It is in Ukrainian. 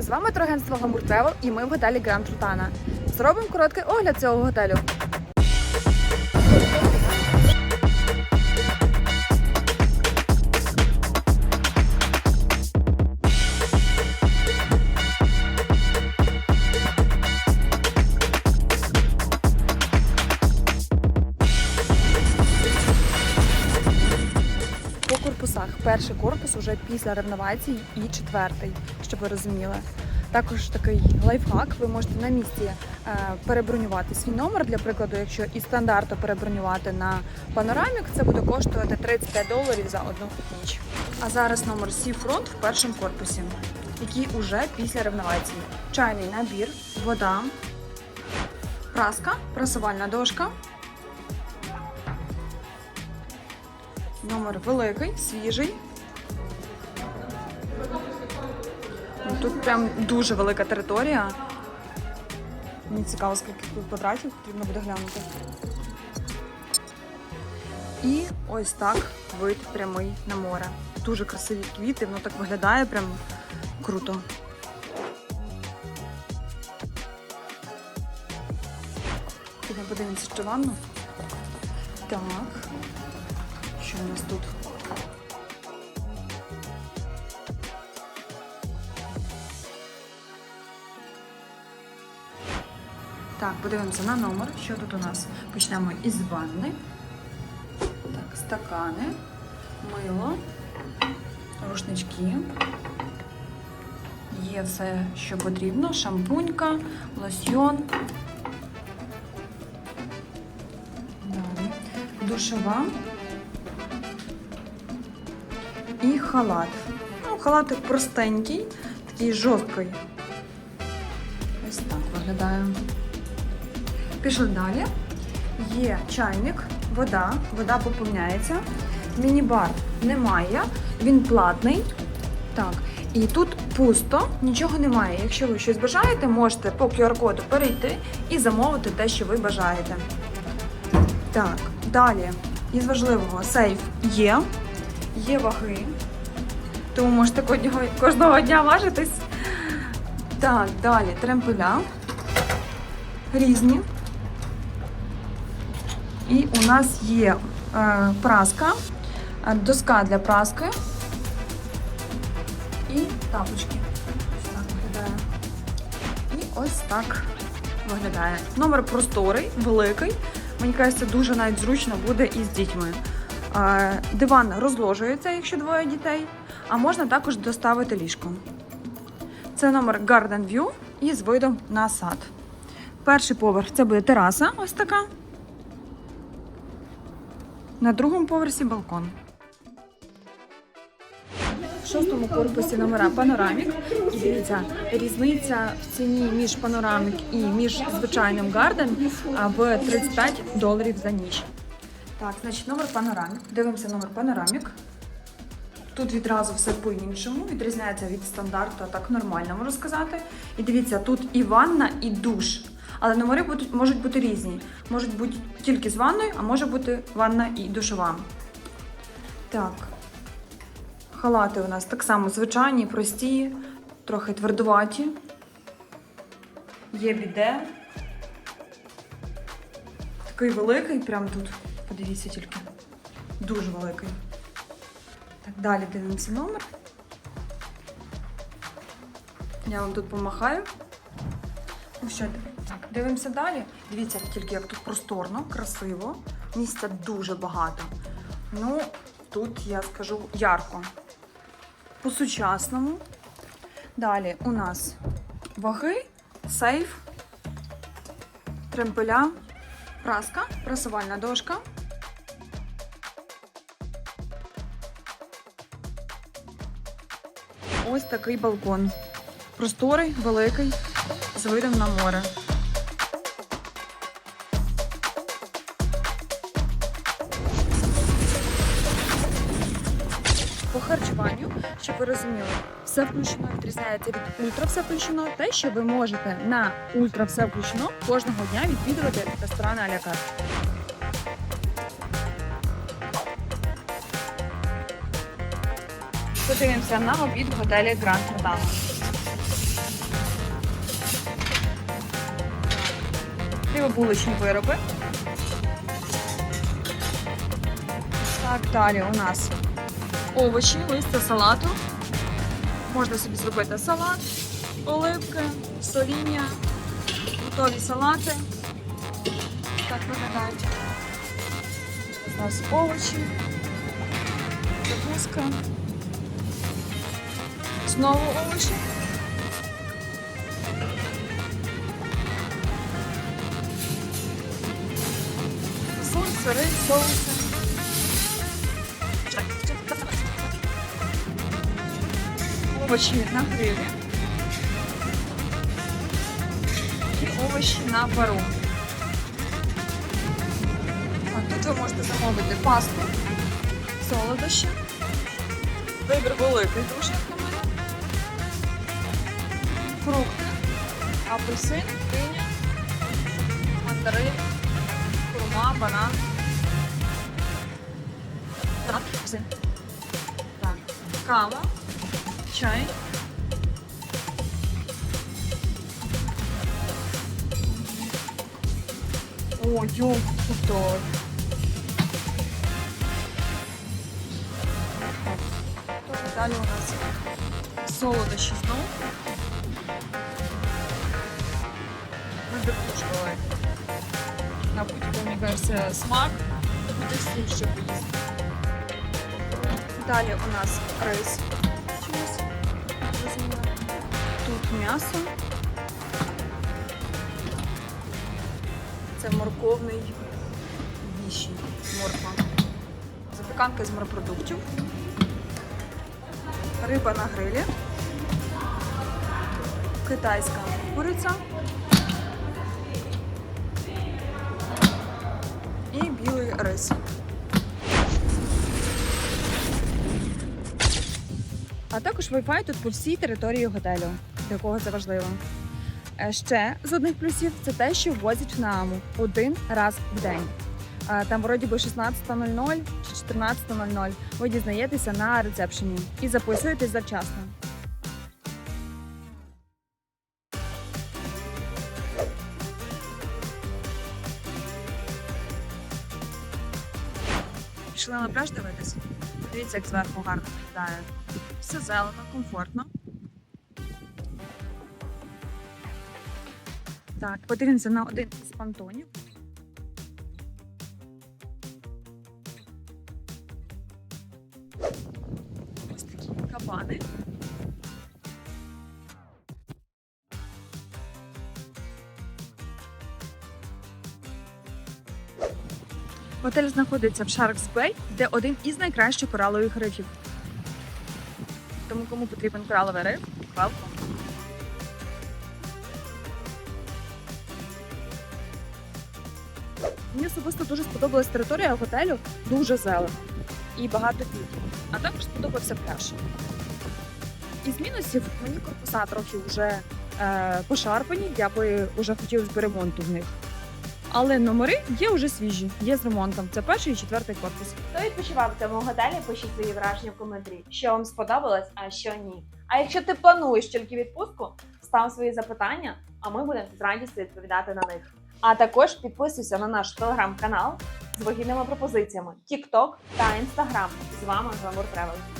З вами Glamour Travel і ми в готелі Grand Rutana. Зробимо короткий огляд цього готелю. По корпусах перший корпус уже після реновації і четвертий, щоб ви розуміли. Також такий лайфхак. Ви можете на місці е, перебронювати свій номер. Для прикладу, якщо із стандарту перебронювати на панорамік, це буде коштувати 35 доларів за одну ніч. А зараз номер Seafront в першому корпусі, який уже після реновації. Чайний набір, вода, праска, прасувальна дошка. Номер великий, свіжий. Тут прям дуже велика територія. Мені цікаво, скільки тут квадратів потрібно буде глянути. І ось так вид прямий на море. Дуже красиві квіти, воно так виглядає прям круто. Підемо подивимося, що ванну. Так. Що у нас тут? Так, подивимося на номер. Що тут у нас? Почнемо із ванни. Так, стакани, мило, рушнички. Є все, що потрібно: шампунька, лосьйон. Далі. Душова. І халат. Ну, халатик простенький, такий жорсткий. Ось так виглядає. Пішли далі. Є чайник, вода, вода поповняється. Міні-бар немає, він платний. Так, і тут пусто, нічого немає. Якщо ви щось бажаєте, можете по QR-коду перейти і замовити те, що ви бажаєте. Так, далі. Із важливого сейф є, є ваги. Тому можете кожного, дня важитись. Так, далі тремпеля. Різні. І у нас є е, праска, е, доска для праски і тапочки. Ось так виглядає. І ось так виглядає. Номер просторий, великий. Мені кажеться, дуже навіть зручно буде із дітьми. Е, Диван розложується, якщо двоє дітей, а можна також доставити ліжко. Це номер Garden View і з видом на сад. Перший поверх це буде тераса, ось така. На другому поверсі балкон. В шостому корпусі номера панорамік. І дивіться, різниця в ціні між панорамік і між звичайним гарден в 35 доларів за ніч. Так, значить, номер панорамік. Дивимося номер панорамік. Тут відразу все по-іншому, відрізняється від стандарту, а так нормально можу сказати. І дивіться, тут і ванна, і душ. Але номери будуть, можуть бути різні. Можуть бути тільки з ванною, а може бути ванна і душова. Так. Халати у нас так само звичайні, прості, трохи твердуваті. Є біде. Такий великий, прям тут. Подивіться тільки. Дуже великий. Так, далі дивимося номер. Я вам тут помахаю. Ну що, дивимося далі. Дивіться тільки, як тут просторно, красиво. Місця дуже багато. Ну, тут я скажу ярко. По-сучасному. Далі у нас ваги, сейф, тремпеля, праска, прасувальна дошка. Ось такий балкон. Просторий, великий, з видом на море. По харчуванню, щоб ви розуміли, все включено відрізняється від ультра все включено, те, що ви можете на ультра все включено кожного дня відвідувати ресторани а-ля. Подивимося на обід в готелі Гранд Модано. Хлібобулочні вироби. Так, далі у нас овочі, листя салату. Можна собі зробити салат, оливки, соління, готові салати. Так виглядають. У нас овочі, закуска. Знову овочі. Сири, соуси. Овочі на грилі. І овочі на пару. А тут ви можете замовити пасту, солодощі. Вибір великий дуже. Фрукти, апельсин, диня, мандарин, хурма, банан. Так, апельсин. Так, кава, чай. О, йо, крутой. Далі у нас солодощі знову. Вибір дуже великий. На будь-якому, мені кажеться, смак. Буде всі що поїсти. Далі у нас рис. Тут м'ясо. Це морковний віші. Морква. Запіканка з морепродуктів. Риба на грилі. Китайська куриця. І білий рис. А також Wi-Fi тут по всій території готелю, для кого це важливо. Е, Ще з одних плюсів це те, що ввозять в Нааму один раз в день. Там вроді би 16.00 чи 14.00 ви дізнаєтеся на рецепшені і записуєтесь завчасно. Пішли на пляж дивитися. Дивіться, як зверху гарно виглядає. Все зелено, комфортно. Так, подивимося на один із понтонів. Ось такі кабани. Готель знаходиться в Sharks Bay, де один із найкращих коралових рифів. Тому кому потрібен кораловий риф, welcome. Мені особисто дуже сподобалась територія готелю, дуже зелена і багато квітів. А також сподобався пляж. Із мінусів мені корпуса трохи вже е, пошарпані, я би вже хотілося б ремонту в них. Але номери є вже свіжі, є з ремонтом. Це перший і четвертий корпус. Хто відпочивав в цьому готелі, пишіть свої враження в коментарі, що вам сподобалось, а що ні. А якщо ти плануєш тільки відпустку, став свої запитання, а ми будемо з радістю відповідати на них. А також підписуйся на наш телеграм-канал з вигідними пропозиціями TikTok та Instagram. З вами Glamour Travel.